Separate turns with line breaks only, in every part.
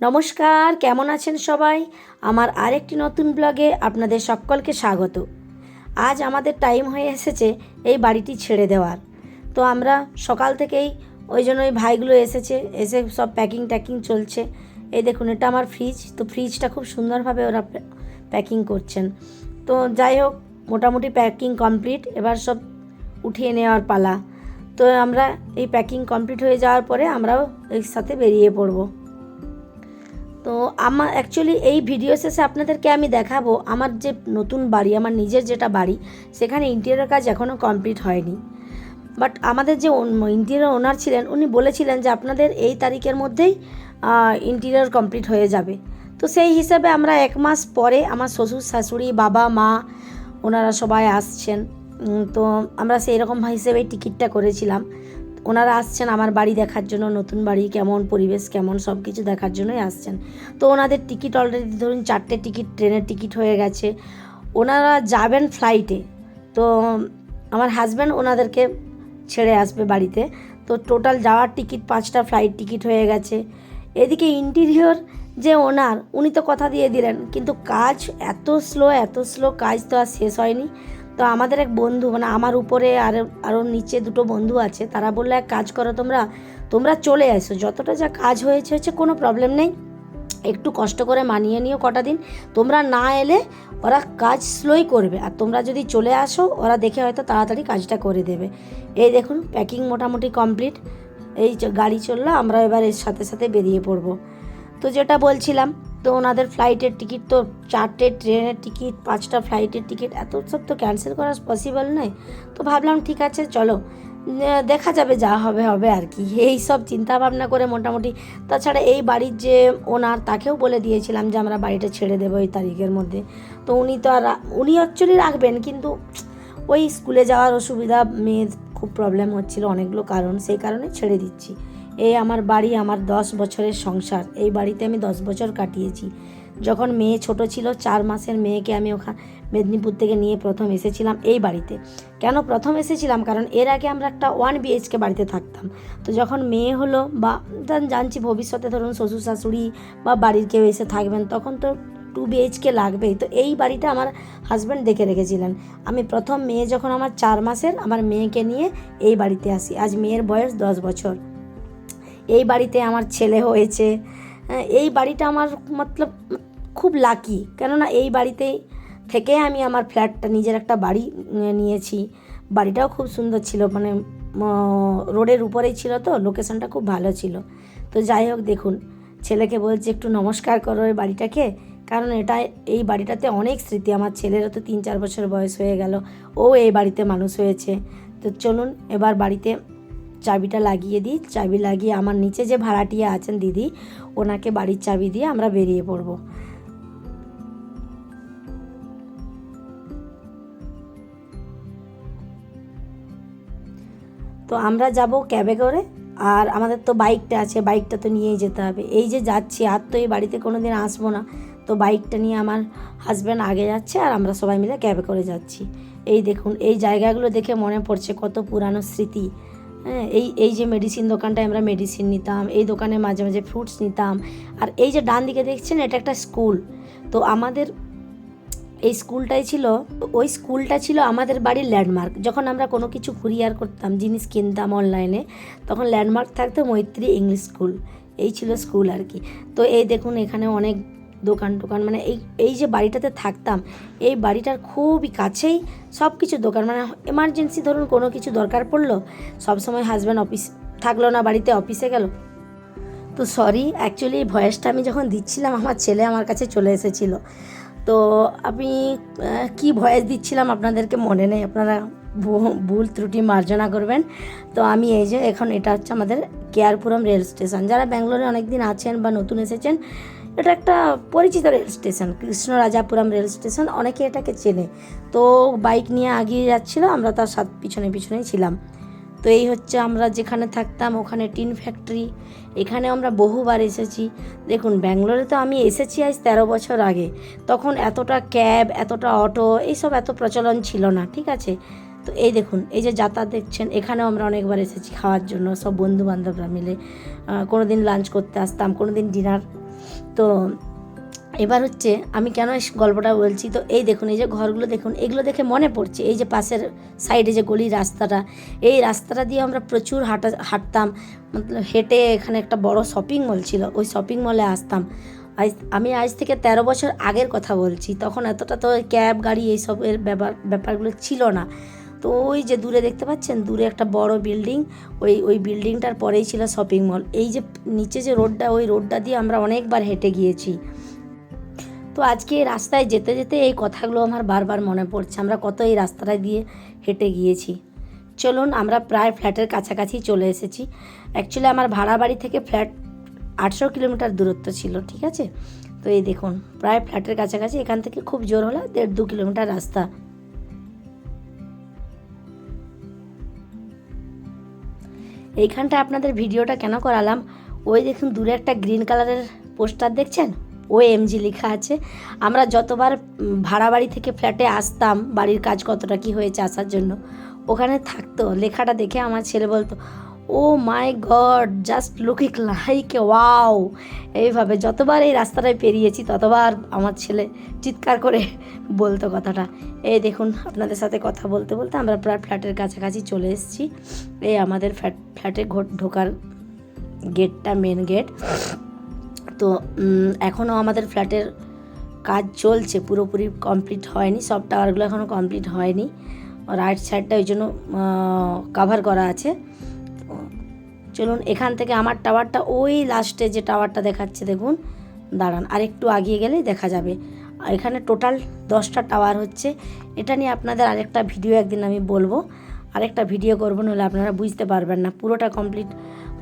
নমস্কার, কেমন আছেন সবাই? আমার আরেকটি নতুন ব্লগে আপনাদের সকলকে স্বাগত। আজ আমাদের টাইম হয়ে এসেছে এই বাড়িটি ছেড়ে দেওয়ার। তো আমরা সকাল থেকেই ওই জন্য ওই ভাইগুলো এসেছে, এসে সব প্যাকিং ট্যাকিং চলছে। এই দেখুন, এটা আমার ফ্রিজ তো ফ্রিজটা খুব সুন্দরভাবে ওরা প্যাকিং করছেন। তো যাই হোক, মোটামুটি প্যাকিং কমপ্লিট এবার সব উঠিয়ে নেওয়ার পালা। তো আমরা এই প্যাকিং কমপ্লিট হয়ে যাওয়ার পরে আমরাও এর সাথে বেরিয়ে পড়ব। তো আমার অ্যাকচুয়ালি এই ভিডিও শেষে আপনাদেরকে আমি দেখাবো আমার যে নতুন বাড়ি, আমার নিজের যেটা বাড়ি, সেখানে ইন্টেরিয়ার কাজ এখনও কমপ্লিট হয়নি। বাট আমাদের যে ইন্টেরিয়ার ওনার ছিলেন, উনি বলেছিলেন যে আপনাদের এই তারিখের মধ্যেই ইন্টেরিয়ার কমপ্লিট হয়ে যাবে। তো সেই হিসাবে আমরা এক মাস পরে আমার শ্বশুর, শাশুড়ি, বাবা, মা, ওনারা সবাই আসছেন। তো আমরা সেই রকম হিসেবেই টিকিটটা করেছিলাম। ওনারা আসছেন আমার বাড়ি দেখার জন্য, নতুন বাড়ি, কেমন পরিবেশ, কেমন সব কিছু দেখার জন্যই আসছেন। তো ওনাদের টিকিট অলরেডি ধরুন চারটে টিকিট, ট্রেনের টিকিট হয়ে গেছে। ওনারা যাবেন ফ্লাইটে তো আমার হাজব্যান্ড ওনাদেরকে ছেড়ে আসবে বাড়িতে। তো টোটাল যাওয়ার টিকিট, পাঁচটা ফ্লাইট টিকিট হয়ে গেছে। এদিকে ইন্টেরিয়র যে ওনার, উনি তো কথা দিয়ে দিলেন, কিন্তু কাজ এত স্লো এত স্লো কাজ তো আর শেষ হয়নি। তো আমাদের এক বন্ধু মানে আমার উপরে আর আরও নিচে দুটো বন্ধু আছে, তারা বলল, এক কাজ করো তোমরা তোমরা চলে আসো যতটা যা কাজ হয়েছে হচ্ছে কোনো প্রবলেম নেই। একটু কষ্ট করে মানিয়ে নিও কটা দিন। তোমরা না এলে ওরা কাজ স্লোই করবে। আর তোমরা যদি চলে আসো, ওরা দেখে হয়তো তাড়াতাড়ি কাজটা করে দেবে। এই দেখুন প্যাকিং মোটামুটি কমপ্লিট এই গাড়ি চলল, আমরা এবার এর সাথে সাথে বেরিয়ে পড়ব। তো যেটা বলছিলাম তো ওনাদের ফ্লাইটের টিকিট তো চারটে ট্রেনের টিকিট পাঁচটা ফ্লাইটের টিকিট এত সব তো ক্যান্সেল করা পসিবল নয়। তো ভাবলাম ঠিক আছে, চলো। দেখা যাবে যা হবে হবে আর কি। এই সব চিন্তা ভাবনা করে মোটামুটি। তাছাড়া এই বাড়ির যে ওনার তাকেও বলে দিয়েছিলাম যে, আমরা বাড়িটা ছেড়ে দেবো এই তারিখের মধ্যে। তো উনি তো আর, উনি অ্যাকচুয়ালি রাখবেন, কিন্তু ওই স্কুলে যাওয়ার অসুবিধা, মেয়ের খুব প্রবলেম হচ্ছিল, অনেকগুলো কারণ, সেই কারণে ছেড়ে দিচ্ছি। এই আমার বাড়ি, আমার দশ বছরের সংসার। এই বাড়িতে আমি দশ বছর কাটিয়েছি। যখন মেয়ে ছোট ছিল, চার মাসের মেয়েকে আমি ওখানে মেদিনীপুর থেকে নিয়ে প্রথম এসেছিলাম এই বাড়িতে। কেন প্রথম এসেছিলাম? কারণ এর আগে আমরা একটা ওয়ান বিএইচকে বাড়িতে থাকতাম। তো যখন মেয়ে হলো বা জানছি ভবিষ্যতে ধরুন শ্বশুর শাশুড়ি বা বাড়ির কেউ এসে থাকবেন, তখন তো টু বিএইচকে লাগবেই। তো এই বাড়িটা আমার হাজব্যান্ড দেখে রেখেছিলেন। আমি প্রথম মেয়ে যখন আমার চার মাসের, আমার মেয়েকে নিয়ে এই বাড়িতে আসি। আজ মেয়ের বয়স দশ বছর। এই বাড়িতে আমার ছেলে হয়েছে। হ্যাঁ, এই বাড়িটা আমার মতলব খুব লাকি কেননা এই বাড়িতেই থেকে আমি আমার ফ্ল্যাটটা নিজের একটা বাড়ি নিয়েছি। বাড়িটাও খুব সুন্দর ছিল মানে রোডের উপরেই ছিল তো লোকেশনটা খুব ভালো ছিল। তো যাই হোক দেখুন ছেলেকে বলছি একটু নমস্কার করো এই বাড়িটাকে। কারণ এটা এই বাড়িটাতে অনেক স্মৃতি আমার ছেলেরও তো তিন চার বছর বয়স হয়ে গেল ও এই বাড়িতে মানুষ হয়েছে। তো চলুন এবার বাড়িতে চাবিটা লাগিয়ে দিই। চাবি লাগিয়ে আমার নিচে যে ভাড়াটিয়া আছেন দিদি, ওনাকে বাড়ির চাবি দিয়ে আমরা বেরিয়ে পড়ব। তো আমরা যাব ক্যাবে করে। আর আমাদের তো বাইকটা আছে, বাইকটা তো নিয়েই যেতে হবে। এই যে যাচ্ছি, আর তো এই বাড়িতে কোনো দিন আসব না। তো বাইকটা নিয়ে আমার হাজব্যান্ড আগে যাচ্ছে আর আমরা সবাই মিলে ক্যাবে করে যাচ্ছি। এই দেখুন, এই জায়গাগুলো দেখে মনে পড়ছে কত পুরানো স্মৃতি। এই এই যে মেডিসিন দোকানটায় আমরা মেডিসিন নিতাম, এই দোকানে মাঝে মাঝে ফ্রুটস নিতাম। আর এই যে ডান দিকে দেখছেন, এটা একটা স্কুল তো আমাদের এই স্কুলটাই ছিল, ওই স্কুলটা ছিল আমাদের বাড়ির ল্যান্ডমার্ক যখন আমরা কোনো কিছু কুরিয়ার করতাম, জিনিস কিনতাম অনলাইনে তখন ল্যান্ডমার্ক থাকতো মৈত্রী ইংলিশ স্কুল এই ছিল স্কুল আর কি। তো এই দেখুন, এখানে অনেক দোকান টোকান মানে এই এই যে বাড়িটাতে থাকতাম, এই বাড়িটার খুবই কাছেই সব কিছু দোকান মানে এমার্জেন্সি ধরুন কোনো কিছু দরকার পড়ল, সবসময় হাজব্যান্ড অফিস থাকল না, বাড়িতে অফিসে গেল। তো সরি অ্যাকচুয়ালি এই ভয়েসটা আমি যখন দিচ্ছিলাম, আমার ছেলে আমার কাছে চলে এসেছিল। তো আমি কি ভয়েস দিচ্ছিলাম আপনাদেরকে মনে নেই, আপনারা ভুল ত্রুটি মার্জনা করবেন। তো আমি এই যে এখন এটা হচ্ছে আমাদের কেয়ারপুরম রেল স্টেশন, যারা ব্যাঙ্গালোরে অনেক দিন আছেন বা নতুন এসেছেন এটা একটা পরিচিত rail station Krishna Krishnarajapuram rail station, অনেকে এটাকে চেনে। তো বাইক নিয়ে আগিয়ে যাচ্ছিল, আমরা তার সাত পিছনে পিছনেই ছিলাম। তো এই হচ্ছে আমরা যেখানে থাকতাম, ওখানে টিন ফ্যাক্টরি এখানে আমরা বহুবার এসেছি। দেখুন, ব্যাঙ্গালোরে তো আমি এসেছি আজ তেরো বছর আগে। তখন এতটা ক্যাব, এতটা অটো, এইসব এত প্রচলন ছিল না, ঠিক আছে? তো এই দেখুন, এই যে যাতায়াত দেখছেন, এখানেও আমরা অনেকবার এসেছি খাওয়ার জন্য, সব বন্ধু বান্ধবরা মিলে। কোনো দিন লাঞ্চ করতে আসতাম কোনো দিন ডিনার তো এবার হচ্ছে আমি কেন এই গল্পটা বলছি? তো এই দেখুন, এই যে ঘরগুলো দেখুন, এগুলো দেখে মনে পড়ছে। এই যে পাশের সাইডে যে গলি রাস্তাটা, এই রাস্তাটা দিয়ে আমরা প্রচুর হাঁটা, হাঁটতাম। মতলব হেঁটে এখানে একটা বড় শপিং মল ছিল। ওই শপিং মলে আসতাম। আজ, আমি আজ থেকে তেরো বছর আগের কথা বলছি। তখন এতটা তো ক্যাব গাড়ি, এইসবের ব্যাপার, ব্যাপারগুলো ছিল না। তো ওই যে দূরে দেখতে পাচ্ছেন? দূরে একটা বড় বিল্ডিং। ওই ওই বিল্ডিংটার পরেই ছিল শপিং মল। এই যে নিচে যে রোডটা, ওই রোডটা দিয়ে আমরা অনেকবার হেঁটে গিয়েছি। তো আজকে এই রাস্তায় যেতে যেতে এই কথাগুলো আমার বারবার মনে পড়ছে। আমরা কত এই রাস্তাটা দিয়ে হেঁটে গিয়েছি। চলুন, আমরা প্রায় ফ্ল্যাটের কাছাকাছি চলে এসেছি। অ্যাকচুয়ালি আমার ভাড়া বাড়ি থেকে ফ্ল্যাট আটশো কিলোমিটার দূরত্ব ছিল, ঠিক আছে? তো এই দেখুন, প্রায় ফ্ল্যাটের কাছাকাছি। এখান থেকে খুব জোর হলে দেড় দু কিলোমিটার রাস্তা। এইখানটা আপনাদের ভিডিওটা কেন করালাম? ওই দেখুন, দূরে একটা গ্রিন কালারের পোস্টার দেখছেন? ও এমজি লেখা আছে। আমরা যতবার ভাড়া বাড়ি থেকে ফ্ল্যাটে আসতাম, বাড়ির কাজ কতটা কি হয়েছে আসার জন্য, ওখানে থাকতো। লেখাটা দেখে আমার ছেলে বলতো ও my god just looking like wow এইভাবে যতবার এই রাস্তাটায় পেরিয়েছি, ততবার আমার ছেলে চিৎকার করে বলতো কথাটা। এই দেখুন, আপনাদের সাথে কথা বলতে বলতে আমরা প্রায় ফ্ল্যাটের কাছাকাছি চলে এসেছি। এই আমাদের ফ্ল্যাট, ফ্ল্যাটে ঢোকার গেটটা মেন গেট তো এখনও আমাদের ফ্ল্যাটের কাজ চলছে, পুরোপুরি কমপ্লিট হয়নি, সব টাওয়ারগুলো এখনও কমপ্লিট হয়নি। রাইট সাইডটা ওই জন্য কাভার করা আছে। চলুন এখান থেকে আমার টাওয়ারটা ওই লাস্টে যে টাওয়ারটা দেখাচ্ছে, দেখুন। দাঁড়ান আর একটু আগিয়ে গেলেই দেখা যাবে। এখানে টোটাল দশটা টাওয়ার হচ্ছে। এটা নিয়ে আপনাদের আরেকটা ভিডিও একদিন আমি বলব। আরেকটা ভিডিও করব নাহলে আপনারা বুঝতে পারবেন না। পুরোটা কমপ্লিট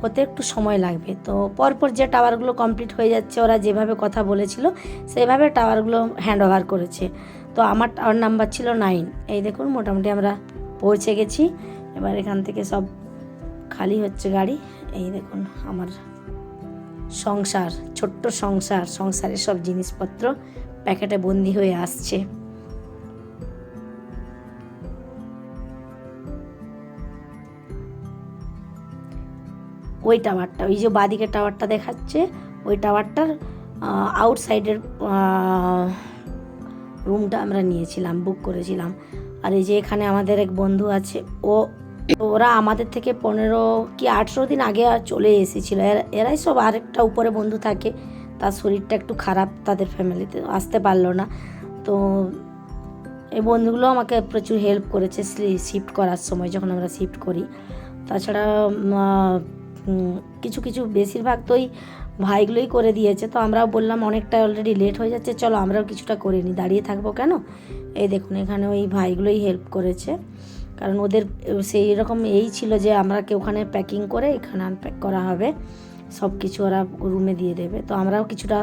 হতে একটু সময় লাগবে। তো পরপর যে টাওয়ারগুলো কমপ্লিট হয়ে যাচ্ছে, ওরা যেভাবে কথা বলেছিল, সেভাবে টাওয়ারগুলো হ্যান্ড ওভার করেছে। তো আমার টাওয়ার নাম্বার ছিল নাইন এই দেখুন, মোটামুটি আমরা পৌঁছে গেছি। এবার এখান থেকে সব খালি হচ্ছে গাড়ি। এই দেখুন আমার সংসার, ছোট্ট সংসার, সংসারের সব জিনিসপত্র প্যাকেটে বন্দি হয়ে আসছে। ওই টাওয়ারটা, ওই যে বাদিকে টাওয়ারটা দেখাচ্ছে, ওই টাওয়ারটার আউটসাইডের রুমটা আমরা নিয়েছিলাম বুক করেছিলাম। আর এই যে এখানে আমাদের এক বন্ধু আছে, ও ওরা আমাদের থেকে পনেরো কি আঠেরো দিন আগে চলে এসেছিল। এরা- এরাই সব আরেকটা উপরে বন্ধু থাকে। তার শরীরটা একটু খারাপ, তাদের ফ্যামিলিতে আসতে পারল না। তো এই বন্ধুগুলো আমাকে প্রচুর হেল্প করেছে শিফট করার সময় যখন আমরা শিফট করি। তাছাড়া কিছু কিছু বেশিরভাগ তো ওই ভাইগুলোই করে দিয়েছে। তো আমরাও বললাম, অনেকটা অলরেডি লেট হয়ে যাচ্ছে, চলো আমরাও কিছুটা করে নিই। দাঁড়িয়ে থাকব কেন? এই দেখুন, এখানে ওই ভাইগুলোই হেল্প করেছে। কারণ ওদের, সেই রকম এই ছিল যে আমরাকে ওখানে প্যাকিং করে এখানে আনপ্যাক করা হবে, সব কিছু ওরা রুমে দিয়ে দেবে। তো আমরাও কিছুটা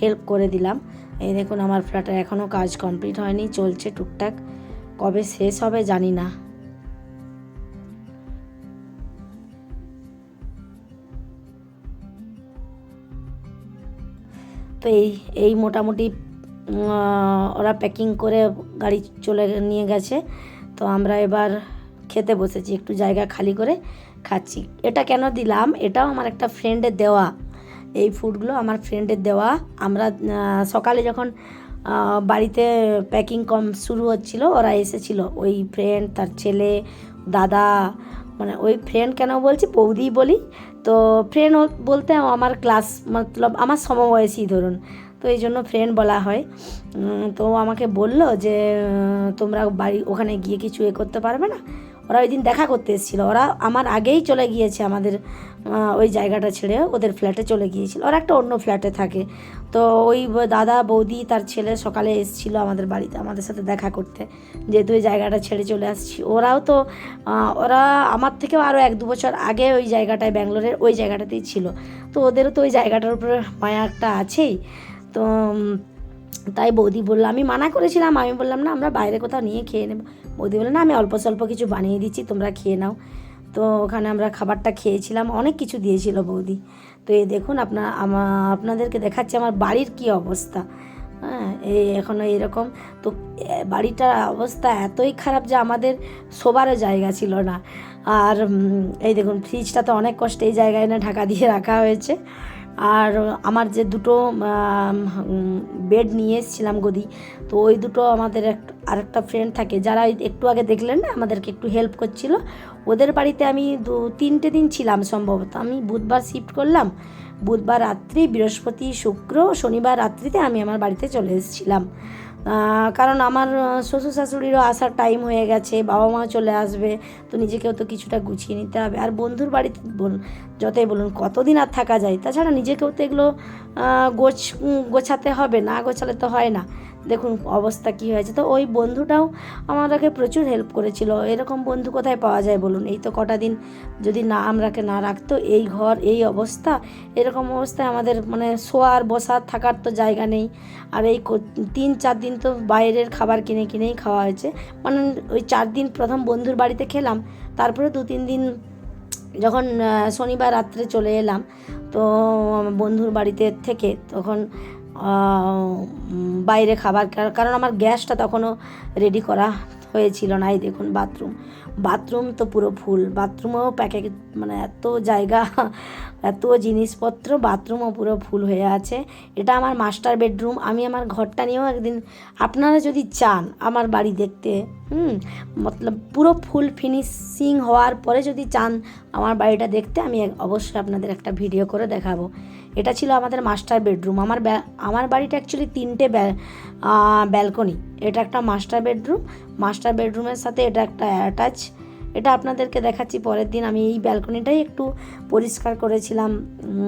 হেল্প করে দিলাম। এই দেখুন আমার ফ্ল্যাটের এখনও কাজ কমপ্লিট হয়নি, চলছে টুকটাক। কবে শেষ হবে জানি না। তো এই এই মোটামুটি ওরা প্যাকিং করে গাড়ি চলে নিয়ে গেছে। তো আমরা এবার খেতে বসেছি, একটু জায়গা খালি করে খাচ্ছি। এটা কেন দিলাম? এটাও আমার একটা ফ্রেন্ডের দেওয়া। এই ফুডগুলো আমার ফ্রেন্ডের দেওয়া। আমরা সকালে যখন বাড়িতে প্যাকিং কম শুরু হচ্ছিল, ওরা এসেছিল। ওই ফ্রেন্ড তার ছেলে, দাদা মানে ওই ফ্রেন্ড কেন বলছি? বৌদি বলি। তো ফ্রেন্ড বলতে আমার ক্লাস মতলব আমার সমবয়সী ধরুন। তো এই জন্য ফ্রেন্ড বলা হয়। তো আমাকে বলল যে তোমরা বাড়ি, ওখানে গিয়ে কিছু এ করতে পারবে না। ওরা ওই দিন দেখা করতে এসেছিল। ওরা আমার আগেই চলে গিয়েছে আমাদের ওই জায়গাটা ছেড়ে, ওদের ফ্ল্যাটে চলে গিয়েছিল। ওরা একটা অন্য ফ্ল্যাটে থাকে। তো ওই দাদা, বৌদি, তার ছেলে সকালে এসেছিল আমাদের বাড়িতে আমাদের সাথে দেখা করতে। যেহেতু ওই জায়গাটা ছেড়ে চলে আসছি। ওরাও তো ওরা আমার থেকেও আরও এক দু বছর আগে ওই জায়গাটায়, ব্যাঙ্গালোরের ওই জায়গাটাতেই ছিল। তো ওদেরও তো ওই জায়গাটার উপরে মায়া একটা আছেই। তো তাই বৌদি বলল, আমি মানা করেছিলাম, আমি বললাম, না, আমরা বাইরে কোথাও নিয়ে খেয়ে নেব। বৌদি বলল, না, আমি অল্প স্বল্প কিছু বানিয়ে দিচ্ছি, তোমরা খেয়ে নাও। তো ওখানে আমরা খাবারটা খেয়েছিলাম, অনেক কিছু দিয়েছিল বৌদি। তো এই দেখুন, আপনার, আমা, আপনাদেরকে দেখাচ্ছি আমার বাড়ির কি অবস্থা। হ্যাঁ এই এখনও এরকম। তো বাড়িটার অবস্থা এতই খারাপ যে আমাদের শোবারও জায়গা ছিল না। আর এই দেখুন ফ্রিজটা তো অনেক কষ্টে এই জায়গায় না ঢাকা দিয়ে রাখা হয়েছে। আর আমার যে দুটো বেড নিয়ে এসেছিলাম গদি, তো ওই দুটো আমাদের আরেকটা ফ্রেন্ড থাকে, যারা একটু আগে দেখলেন না, আমাদেরকে একটু হেল্প করছিল। ওদের বাড়িতে আমি দু, তিনটে দিন ছিলাম সম্ভবত। আমি বুধবার শিফট করলাম, বুধবার রাত্রি, বৃহস্পতি, শুক্র, শনিবার রাত্রিতে আমি আমার বাড়িতে চলে এসেছিলাম। কারণ আমার শ্বশুর শাশুড়িরও আসার টাইম হয়ে গেছে, বাবা মা চলে আসবে, তো নিজেকেও তো কিছুটা গুছিয়ে নিতে হবে। আর বন্ধুর বাড়িতে বলুন যতই বলুন, কতদিন আর থাকা যায়? তাছাড়া নিজেকেও তো এগুলো গোছ, গোছাতে হবে না, গোছালে তো হয় না। দেখুন অবস্থা কি হয়েছে। তো ওই বন্ধুটাও আমাদেরকে প্রচুর হেল্প করেছিল। এরকম বন্ধু কোথায় পাওয়া যায় বলুন? এই তো কটা দিন যদি না আমরাকে না রাখতো, এই ঘর, এই অবস্থা, এরকম অবস্থায় আমাদের মানে শোয়ার, বসার, থাকার তো জায়গা নেই। আর এই তিন, চার দিন তো বাইরের খাবার কিনে, কিনেই খাওয়া হয়েছে। মানে ওই চার দিন প্রথম বন্ধুর বাড়িতে খেলাম, তারপরে দু, তিন দিন যখন শনিবার রাত্রে চলে এলাম, তো বন্ধুর বাড়িতে থেকে তখন বাইরে খাবার, কার- কারণ আমার গ্যাসটা তখনও রেডি করা হয়েছিল না। এই দেখুন বাথরুম বাথরুম তো পুরো ফুল বাথরুমেও প্যাকে মানে এত জায়গা, এত জিনিসপত্র বাথরুমও পুরো ফুল হয়ে আছে। এটা আমার মাস্টার বেডরুম আমি আমার ঘরটা নিয়েও একদিন আপনারা যদি চান আমার বাড়ি দেখতে, হুম, মতলব পুরো ফুল ফিনিশিং হওয়ার পরে যদি চান আমার বাড়িটা দেখতে, আমি অবশ্যই আপনাদের একটা ভিডিও করে দেখাবো। এটা ছিল আমাদের মাস্টার বেডরুম আমার আমার বাড়িটা অ্যাকচুয়ালি তিনটে ব্যালকনি এটা একটা মাস্টার বেডরুম মাস্টার বেডরুমের সাথে এটা একটা অ্যাটাচ এটা আপনাদেরকে দেখাচ্ছি পরের দিন। আমি এই ব্যালকনিটাই একটু পরিষ্কার করেছিলাম।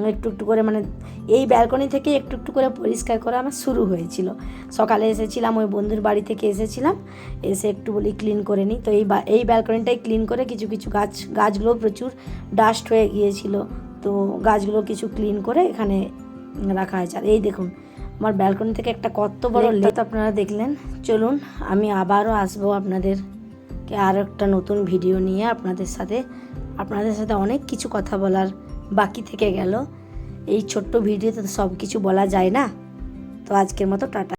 একটু একটু করে মানে এই ব্যালকনি থেকে একটু একটু করে পরিষ্কার করা আমার শুরু হয়েছিল। সকালে এসেছিলাম, ওই বন্ধুর বাড়ি থেকে এসেছিলাম। এসে একটু বলি ক্লিন করে নিই। তো এই এই ব্যালকনিটাই ক্লিন করে কিছু কিছু গাছ, গাছগুলো প্রচুর ডাস্ট হয়ে গিয়েছিল। তো গাছগুলো কিছু ক্লিন করে এখানে রাখা হয়েছে। আর এই দেখুন আমার ব্যালকনি থেকে একটা কত বড় লেট আপনারা দেখলেন। চলুন আমি আবারও আসব আপনাদেরকে আরও একটা নতুন ভিডিও নিয়ে আপনাদের সাথে। আপনাদের সাথে অনেক কিছু কথা বলার বাকি থেকে গেল। এই ছোট্ট ভিডিওতে তো সব কিছু বলা যায় না। তো আজকের মতো টাটা।